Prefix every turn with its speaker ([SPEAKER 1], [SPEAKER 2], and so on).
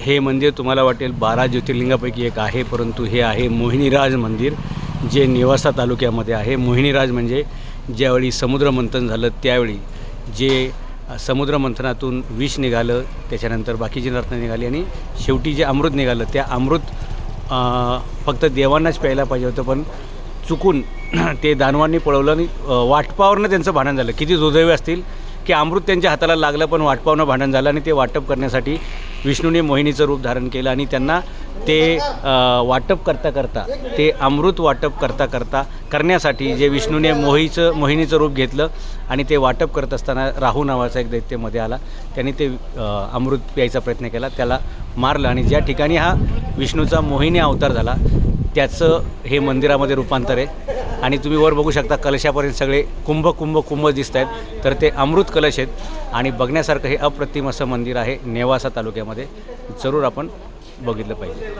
[SPEAKER 1] हे मंदिर तुम्हाला वाटेल बारा ज्योतिर्लिंगापैकी एक आहे परंतु हे आहे मोहिनीराज मंदिर जे नेवासा तालुक्यामध्ये आहे. मोहिनीराज म्हणजे ज्यावेळी समुद्रमंथन झालं त्यावेळी जे समुद्रमंथनातून विष निघालं त्याच्यानंतर बाकीची रत्न निघाली आणि शेवटी जे अमृत निघालं त्या अमृत फक्त देवांनाच प्यायला पाहिजे होतं पण चुकून ते दानवांनी पळवलं आणि वाटपावरनं त्यांचं भांडण झालं. किती दुर्दैवी असतील की अमृत त्यांच्या हाताला लागलं पण वाटपावनं भांडण झालं आणि ते वाटप करण्यासाठी विष्णूने मोहिनीचं रूप धारण केलं आणि त्यांना ते वाटप करता करता ते अमृत वाटप करता करता करण्यासाठी जे विष्णूने मोहीचं मोहिनीचं रूप घेतलं आणि ते वाटप करत असताना राहू नावाचा एक दैत्यमध्ये आला. त्याने ते अमृत प्यायचा प्रयत्न केला त्याला मारलं आणि ज्या ठिकाणी हा विष्णूचा मोहिनी अवतार झाला त्याचं हे मंदिरामध्ये रूपांतर आहे. आणि तुम्ही वर बघू शकता कलशापर्यंत सगळे कुंभ कुंभ कुंभ दिसत आहेत तर ते अमृत कलश आहेत. आणि बघण्यासारखं हे अप्रतिम असं मंदिर आहे नेवासा तालुक्यामध्ये. जरूर आपण बघितलं पाहिजे.